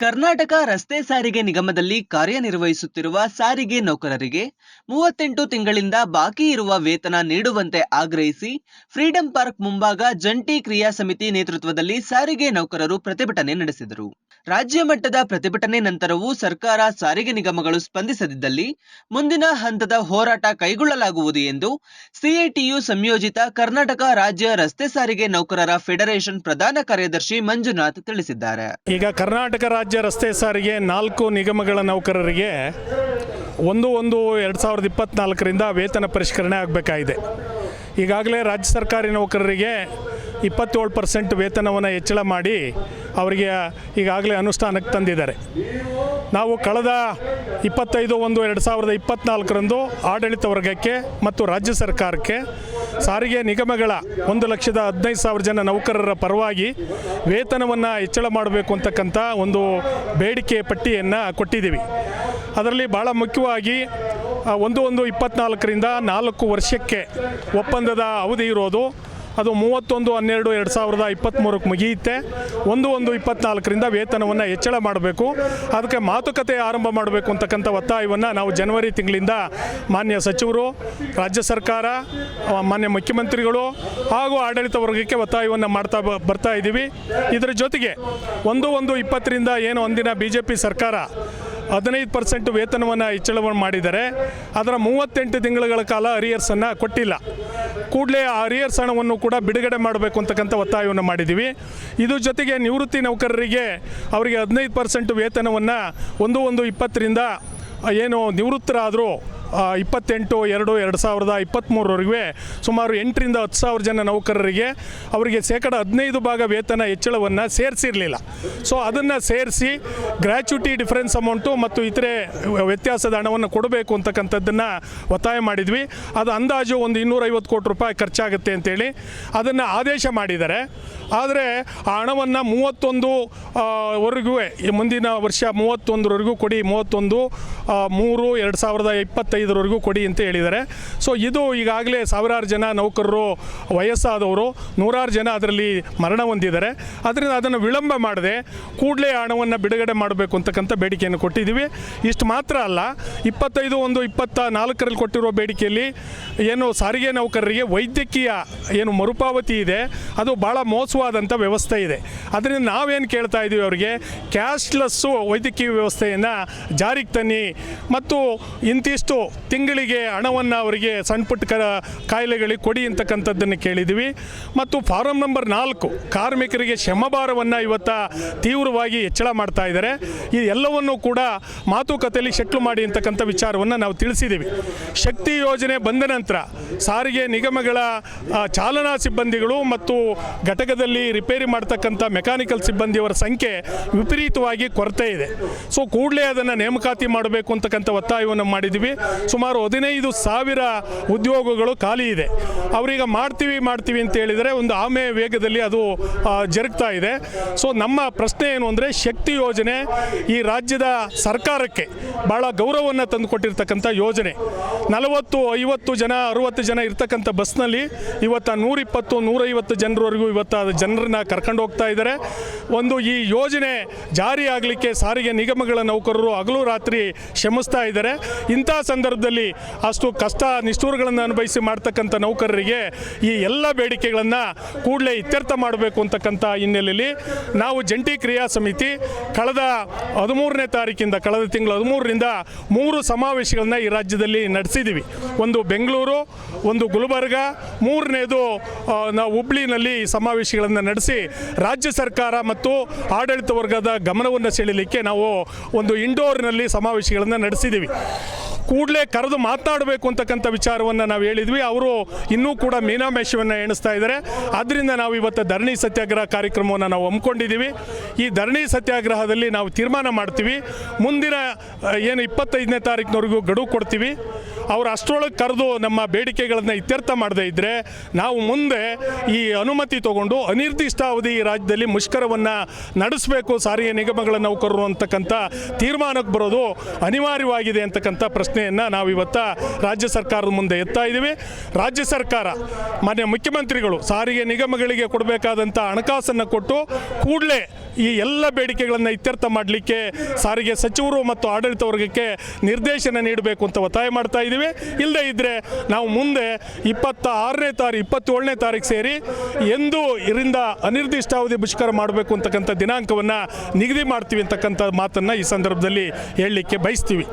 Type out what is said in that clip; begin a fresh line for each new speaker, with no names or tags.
ಕರ್ನಾಟಕ ರಸ್ತೆ ಸಾರಿಗೆ ನಿಗಮದಲ್ಲಿ ಕಾರ್ಯನಿರ್ವಹಿಸುತ್ತಿರುವ ಸಾರಿಗೆ ನೌಕರರಿಗೆ ಮೂವತ್ತೆಂಟು ತಿಂಗಳಿಂದ ಬಾಕಿ ಇರುವ ವೇತನ ನೀಡುವಂತೆ ಆಗ್ರಹಿಸಿ ಫ್ರೀಡಂ ಪಾರ್ಕ್ ಮುಂಭಾಗ ಜಂಟಿ ಕ್ರಿಯಾ ಸಮಿತಿ ನೇತೃತ್ವದಲ್ಲಿ ಸಾರಿಗೆ ನೌಕರರು ಪ್ರತಿಭಟನೆ ನಡೆಸಿದರು. ರಾಜ್ಯ ಮಟ್ಟದ ಪ್ರತಿಭಟನೆ ನಂತರವೂ ಸರ್ಕಾರ ಸಾರಿಗೆ ನಿಗಮಗಳು ಸ್ಪಂದಿಸದಿದ್ದಲ್ಲಿ ಮುಂದಿನ ಹಂತದ ಹೋರಾಟ ಕೈಗೊಳ್ಳಲಾಗುವುದು ಎಂದು ಸಿಐಟಿಯು ಸಂಯೋಜಿತ ಕರ್ನಾಟಕ ರಾಜ್ಯ ರಸ್ತೆ ಸಾರಿಗೆ ನೌಕರರ ಫೆಡರೇಷನ್ ಪ್ರಧಾನ ಕಾರ್ಯದರ್ಶಿ ಮಂಜುನಾಥ್ ತಿಳಿಸಿದ್ದಾರೆ.
ಈಗ ಕರ್ನಾಟಕ ರಸ್ತೆ ಸಾರಿಗೆ ನಾಲ್ಕು ನಿಗಮಗಳ ನೌಕರರಿಗೆ ಒಂದು ಒಂದು ಎರಡು ಸಾವಿರದ ಇಪ್ಪತ್ತ್ನಾಲ್ಕರಿಂದ ವೇತನ ಪರಿಷ್ಕರಣೆ ಆಗಬೇಕಾಗಿದೆ. ಈಗಾಗಲೇ ರಾಜ್ಯ ಸರ್ಕಾರಿ ನೌಕರರಿಗೆ ಇಪ್ಪತ್ತೇಳು ಪರ್ಸೆಂಟ್ ವೇತನವನ್ನು ಹೆಚ್ಚಳ ಮಾಡಿ ಅವರಿಗೆ ಈಗಾಗಲೇ ಅನುಷ್ಠಾನಕ್ಕೆ ತಂದಿದ್ದಾರೆ. ನಾವು ಕಳೆದ ಇಪ್ಪತ್ತೈದು ಒಂದು ಎರಡು ಸಾವಿರದ ಇಪ್ಪತ್ತ್ನಾಲ್ಕರಂದು ಆಡಳಿತ ವರ್ಗಕ್ಕೆ ಮತ್ತು ರಾಜ್ಯ ಸರ್ಕಾರಕ್ಕೆ ಸಾರಿಗೆ ನಿಗಮಗಳ ಒಂದು ಲಕ್ಷದ ಹದಿನೈದು ಸಾವಿರ ಜನ ನೌಕರರ ಪರವಾಗಿ ವೇತನವನ್ನು ಹೆಚ್ಚಳ ಮಾಡಬೇಕು ಅಂತಕ್ಕಂಥ ಒಂದು ಬೇಡಿಕೆ ಪಟ್ಟಿಯನ್ನು ಕೊಟ್ಟಿದ್ದೀವಿ. ಅದರಲ್ಲಿ ಭಾಳ ಮುಖ್ಯವಾಗಿ ಒಂದು ಒಂದು ಇಪ್ಪತ್ತ್ನಾಲ್ಕರಿಂದ ನಾಲ್ಕು ವರ್ಷಕ್ಕೆ ಒಪ್ಪಂದದ ಅವಧಿ ಇರೋದು ಅದು ಮೂವತ್ತೊಂದು, ಹನ್ನೆರಡು, ಎರಡು ಸಾವಿರದ ಇಪ್ಪತ್ತ್ಮೂರಕ್ಕೆ ಮುಗಿಯುತ್ತೆ. ಒಂದು ಒಂದು, ಇಪ್ಪತ್ನಾಲ್ಕರಿಂದ ವೇತನವನ್ನು ಹೆಚ್ಚಳ ಮಾಡಬೇಕು. ಅದಕ್ಕೆ ಮಾತುಕತೆ ಆರಂಭ ಮಾಡಬೇಕು ಅಂತಕ್ಕಂಥ ಒತ್ತಾಯವನ್ನು ನಾವು ಜನವರಿ ತಿಂಗಳಿಂದ ಮಾನ್ಯ ಸಚಿವರು, ರಾಜ್ಯ ಸರ್ಕಾರ, ಮಾನ್ಯ ಮುಖ್ಯಮಂತ್ರಿಗಳು ಹಾಗೂ ಆಡಳಿತ ವರ್ಗಕ್ಕೆ ಒತ್ತಾಯವನ್ನು ಮಾಡ್ತಾ ಬರ್ತಾ ಇದ್ದೀವಿ ಇದರ ಜೊತೆಗೆ ಒಂದು ಒಂದು, ಇಪ್ಪತ್ತರಿಂದ ಏನು ಒಂದಿನ ಬಿ ಜೆ ಪಿ ಸರ್ಕಾರ ಹದಿನೈದು ಪರ್ಸೆಂಟ್ ವೇತನವನ್ನು ಹೆಚ್ಚಳವನ್ನು ಮಾಡಿದ್ದಾರೆ ಅದರ ಮೂವತ್ತೆಂಟು ತಿಂಗಳುಗಳ ಕಾಲ ಅರಿಯರ್ಸನ್ನು ಕೊಟ್ಟಿಲ್ಲ. ಕೂಡಲೇ ಆ ಅರಿಯರ್ಸ್ ಹಣವನ್ನು ಕೂಡ ಬಿಡುಗಡೆ ಮಾಡಬೇಕು ಅಂತಕ್ಕಂಥ ಒತ್ತಾಯವನ್ನು ಮಾಡಿದ್ದೀವಿ ಇದು ಜೊತೆಗೆ ನಿವೃತ್ತಿ ನೌಕರರಿಗೆ ಅವರಿಗೆ ಹದಿನೈದು ಪರ್ಸೆಂಟ್ ವೇತನವನ್ನು ಒಂದು ಒಂದು ಇಪ್ಪತ್ತರಿಂದ ಏನು ನಿವೃತ್ತರಾದರೂ ಇಪ್ಪತ್ತೆಂಟು, ಎರಡು ಎರಡು ಸಾವಿರದ ಇಪ್ಪತ್ತ್ಮೂರವರೆಗೆ ಸುಮಾರು ಎಂಟರಿಂದ ಹತ್ತು ಸಾವಿರ ಜನ ನೌಕರರಿಗೆ ಅವರಿಗೆ ಶೇಕಡ ಹದಿನೈದು ಭಾಗ ವೇತನ ಹೆಚ್ಚಳವನ್ನು ಸೇರಿಸಿರಲಿಲ್ಲ. ಸೊ ಅದನ್ನು ಸೇರಿಸಿ ಗ್ರ್ಯಾಚ್ಯುಟಿ ಡಿಫರೆನ್ಸ್ ಅಮೌಂಟು ಮತ್ತು ಇತರೆ ವ್ಯತ್ಯಾಸದ ಹಣವನ್ನು ಕೊಡಬೇಕು ಅಂತಕ್ಕಂಥದ್ದನ್ನು ಒತ್ತಾಯ ಮಾಡಿದ್ವಿ. ಅದು ಅಂದಾಜು ಒಂದು ಇನ್ನೂರೈವತ್ತು ಕೋಟಿ ರೂಪಾಯಿ ಖರ್ಚಾಗುತ್ತೆ ಅಂತೇಳಿ ಅದನ್ನು ಆದೇಶ ಮಾಡಿದ್ದಾರೆ. ಆದರೆ ಆ ಹಣವನ್ನು ಮೂವತ್ತೊಂದು ವರೆಗೂ ಮುಂದಿನ ವರ್ಷ ಮೂವತ್ತೊಂದರವರೆಗೂ ಕೊಡಿ. ಮೂವತ್ತೊಂದು ಮೂರು, ಎರಡು ಸಾವಿರದ ಇಪ್ಪತ್ತೈದರವರೆಗೂ ಕೊಡಿ ಅಂತ ಹೇಳಿದ್ದಾರೆ. ಸೊ ಇದು ಈಗಾಗಲೇ ಸಾವಿರಾರು ಜನ ನೌಕರರು, ವಯಸ್ಸಾದವರು, ನೂರಾರು ಜನ ಅದರಲ್ಲಿ ಮರಣ ಹೊಂದಿದ್ದಾರೆ. ಅದರಿಂದ ಅದನ್ನು ವಿಳಂಬ ಮಾಡದೆ ಕೂಡಲೇ ಹಣವನ್ನು ಬಿಡುಗಡೆ ಮಾಡಬೇಕು ಅಂತಕ್ಕಂಥ ಬೇಡಿಕೆಯನ್ನು ಕೊಟ್ಟಿದ್ದೀವಿ. ಇಷ್ಟು ಮಾತ್ರ ಅಲ್ಲ, ಇಪ್ಪತ್ತೈದು ಒಂದು ಇಪ್ಪತ್ತ ನಾಲ್ಕರಲ್ಲಿ ಕೊಟ್ಟಿರೋ ಬೇಡಿಕೆಯಲ್ಲಿ ಏನು ಸಾರಿಗೆ ನೌಕರರಿಗೆ ವೈದ್ಯಕೀಯ ಏನು ಮರುಪಾವತಿ ಇದೆ, ಅದು ಭಾಳ ಮೋಸವಾದಂಥ ವ್ಯವಸ್ಥೆ ಇದೆ. ಅದರಿಂದ ನಾವೇನು ಕೇಳ್ತಾ ಇದ್ದೀವಿ ಅವರಿಗೆ ಕ್ಯಾಶ್ಲೆಸ್ಸು ವೈದ್ಯಕೀಯ ವ್ಯವಸ್ಥೆಯನ್ನು ಜಾರಿಗೆ ತನ್ನಿ. ಮತ್ತು ಇಂತಿಷ್ಟು ತಿಂಗಳಿಗೆ ಹಣವನ್ನು ಅವರಿಗೆ ಸಣ್ಣ ಪುಟ್ಟ ಕ, ಕಾಯಿಲೆಗಳಿಗೆ ಕೊಡಿ ಅಂತಕ್ಕಂಥದ್ದನ್ನು ಕೇಳಿದ್ದೀವಿ ಮತ್ತು ಫಾರಂ ನಂಬರ್ ನಾಲ್ಕು ಕಾರ್ಮಿಕರಿಗೆ ಶ್ರಮಭಾರವನ್ನು ಇವತ್ತು ತೀವ್ರವಾಗಿ ಹೆಚ್ಚಳ ಮಾಡ್ತಾ ಇದ್ದಾರೆ. ಈ ಎಲ್ಲವನ್ನು ಕೂಡ ಮಾತುಕತೆಯಲ್ಲಿ ಶೆಟ್ಲು ಮಾಡಿ ಅಂತಕ್ಕಂಥ ವಿಚಾರವನ್ನು ನಾವು ತಿಳಿಸಿದ್ದೀವಿ ಶಕ್ತಿ ಯೋಜನೆ ಬಂದ ನಂತರ ಸಾರಿಗೆ ನಿಗಮಗಳ ಚಾಲನಾ ಸಿಬ್ಬಂದಿಗಳು ಮತ್ತು ಘಟಕದಲ್ಲಿ ರಿಪೇರಿ ಮಾಡ್ತಕ್ಕಂಥ ಮೆಕ್ಯಾನಿಕಲ್ ಸಿಬ್ಬಂದಿಯವರ ಸಂಖ್ಯೆ ವಿಪರೀತವಾಗಿ ಕೊರತೆ ಇದೆ. ಸೊ ಕೂಡಲೇ ಅದನ್ನು ನೇಮಕಾತಿ ಮಾಡಬೇಕು ಅಂತಕ್ಕಂಥ ಒತ್ತಾಯವನ್ನು ಮಾಡಿದ್ದೀವಿ ಸುಮಾರು ಹದಿನೈದು ಸಾವಿರ ಉದ್ಯೋಗಗಳು ಖಾಲಿ ಇದೆ. ಅವರೀಗ ಮಾಡ್ತೀವಿ ಮಾಡ್ತೀವಿ ಅಂತ ಹೇಳಿದರೆ ಒಂದು ಆಮೆ ವೇಗದಲ್ಲಿ ಅದು ಜರುಗ್ತಾ ಇದೆ. ಸೊ ನಮ್ಮ ಪ್ರಶ್ನೆ ಏನು ಅಂದರೆ ಶಕ್ತಿ ಯೋಜನೆ ಈ ರಾಜ್ಯದ ಸರ್ಕಾರಕ್ಕೆ ಭಾಳ ಗೌರವವನ್ನು ತಂದುಕೊಟ್ಟಿರ್ತಕ್ಕಂಥ ಯೋಜನೆ. ನಲವತ್ತು, ಐವತ್ತು ಜನ, ಅರುವತ್ತು ಜನ ಇರ್ತಕ್ಕಂಥ ಬಸ್ನಲ್ಲಿ ಇವತ್ತು ನೂರಿಪ್ಪತ್ತು, ನೂರೈವತ್ತು ಜನರವರೆಗೂ ಇವತ್ತು ಜನರನ್ನ ಕರ್ಕೊಂಡು ಹೋಗ್ತಾ ಇದ್ದಾರೆ. ಒಂದು ಈ ಯೋಜನೆ ಜಾರಿಯಾಗಲಿಕ್ಕೆ ಸಾರಿಗೆ ನಿಗಮಗಳ ನೌಕರರು ಹಗಲು ರಾತ್ರಿ ಶ್ರಮಿಸ್ತಾ ಇದ್ದಾರೆ. ಇಂಥ ಸಂದರ್ಭದಲ್ಲಿ ಅಷ್ಟು ಕಷ್ಟ ನಿಷ್ಠೂರಗಳನ್ನು ಅನುಭವಿಸಿ ಮಾಡ್ತಕ್ಕಂಥ ನೌಕರರಿಗೆ ಈ ಎಲ್ಲ ಬೇಡಿಕೆಗಳನ್ನು ಕೂಡಲೇ ಇತ್ಯರ್ಥ ಮಾಡಬೇಕು ಅಂತಕ್ಕಂಥ ಹಿನ್ನೆಲೆಯಲ್ಲಿ ನಾವು ಜಂಟಿ ಕ್ರಿಯಾ ಸಮಿತಿ ಕಳೆದ ಹದಿಮೂರನೇ ತಾರೀಕಿಂದ, ಕಳೆದ ತಿಂಗಳು ಹದಿಮೂರರಿಂದ ಮೂರು ಸಮಾವೇಶಗಳನ್ನ ಈ ರಾಜ್ಯದಲ್ಲಿ ನಡೆಸಿದ್ದೀವಿ ಒಂದು ಬೆಂಗಳೂರು, ಒಂದು ಗುಲ್ಬರ್ಗ, ಮೂರನೇದು ನಾವು ಹುಬ್ಳಿನಲ್ಲಿ ಸಮಾವೇಶಗಳನ್ನು ನಡೆಸಿ ರಾಜ್ಯ ಸರ್ಕಾರ ಮತ್ತು ಆಡಳಿತ ವರ್ಗದ ಗಮನವನ್ನು ಸೆಳೆಯಲಿಕ್ಕೆ ನಾವು ಒಂದು ಇಂಡೋರ್ನಲ್ಲಿ ಸಮಾವೇಶಗಳನ್ನು ನಡೆಸಿದ್ದೀವಿ ಕೂಡಲೇ ಕರೆದು ಮಾತನಾಡಬೇಕು ಅಂತಕ್ಕಂಥ ವಿಚಾರವನ್ನು ನಾವು ಹೇಳಿದ್ವಿ. ಅವರು ಇನ್ನೂ ಕೂಡ ಮೀನಾಮೇಷವನ್ನು ಎಣಿಸ್ತಾ ಇದ್ದಾರೆ. ಆದ್ದರಿಂದ ನಾವು ಇವತ್ತು ಧರಣಿ ಸತ್ಯಾಗ್ರಹ ಕಾರ್ಯಕ್ರಮವನ್ನು ನಾವು ಹಮ್ಮಿಕೊಂಡಿದ್ದೀವಿ. ಈ ಧರಣಿ ಸತ್ಯಾಗ್ರಹದಲ್ಲಿ ನಾವು ತೀರ್ಮಾನ ಮಾಡ್ತೀವಿ. ಮುಂದಿನ ಏನು ಇಪ್ಪತ್ತೈದನೇ ತಾರೀಕಿನವರೆಗೂ ಗಡುವು ಕೊಡ್ತೀವಿ. ಅವ್ರು ಅಷ್ಟರೊಳಗೆ ಕರೆದು ನಮ್ಮ ಬೇಡಿಕೆಗಳನ್ನು ಇತ್ಯರ್ಥ ಮಾಡದೇ ಇದ್ದರೆ ನಾವು ಮುಂದೆ ಈ ಅನುಮತಿ ತಗೊಂಡು ಅನಿರ್ದಿಷ್ಟಾವಧಿ ರಾಜ್ಯದಲ್ಲಿ ಮುಷ್ಕರವನ್ನು ನಡೆಸಬೇಕು, ಸಾರಿಗೆ ನಿಗಮಗಳ ನೌಕರರು ಅಂತಕ್ಕಂಥ ತೀರ್ಮಾನಕ್ಕೆ ಬರೋದು ಅನಿವಾರ್ಯವಾಗಿದೆ ಅಂತಕ್ಕಂಥ ಪ್ರಶ್ನೆಯನ್ನು ನಾವು ಇವತ್ತು ರಾಜ್ಯ ಸರ್ಕಾರದ ಮುಂದೆ ಎತ್ತಾ ಇದ್ದೀವಿ. ರಾಜ್ಯ ಸರ್ಕಾರ, ಮಾನ್ಯ ಮುಖ್ಯಮಂತ್ರಿಗಳು ಸಾರಿಗೆ ನಿಗಮಗಳಿಗೆ ಕೊಡಬೇಕಾದಂಥ ಹಣಕಾಸನ್ನು ಕೊಟ್ಟು ಕೂಡಲೇ ಈ ಎಲ್ಲ ಬೇಡಿಕೆಗಳನ್ನು ಇತ್ಯರ್ಥ ಮಾಡಲಿಕ್ಕೆ ಸಾರಿಗೆ ಸಚಿವರು ಮತ್ತು ಆಡಳಿತ ವರ್ಗಕ್ಕೆ ನಿರ್ದೇಶನ ನೀಡಬೇಕು ಅಂತ ಒತ್ತಾಯ ಮಾಡ್ತಾ ಇದ್ದೀವಿ. ಇಲ್ಲದೇ ಇದ್ದರೆ ನಾವು ಮುಂದೆ ಇಪ್ಪತ್ತ ಆರನೇ ತಾರೀಕು ಇಪ್ಪತ್ತೇಳನೇ ತಾರೀಕು ಸೇರಿ ಎಂದು ಇದರಿಂದ ಅನಿರ್ದಿಷ್ಟಾವಧಿ ಬಹಿಷ್ಕಾರ ಮಾಡಬೇಕು ಅಂತಕ್ಕಂಥ ದಿನಾಂಕವನ್ನು ನಿಗದಿ ಮಾಡ್ತೀವಿ ಅಂತಕ್ಕಂಥ ಮಾತನ್ನು ಈ ಸಂದರ್ಭದಲ್ಲಿ ಹೇಳಲಿಕ್ಕೆ ಬಯಸ್ತೀವಿ.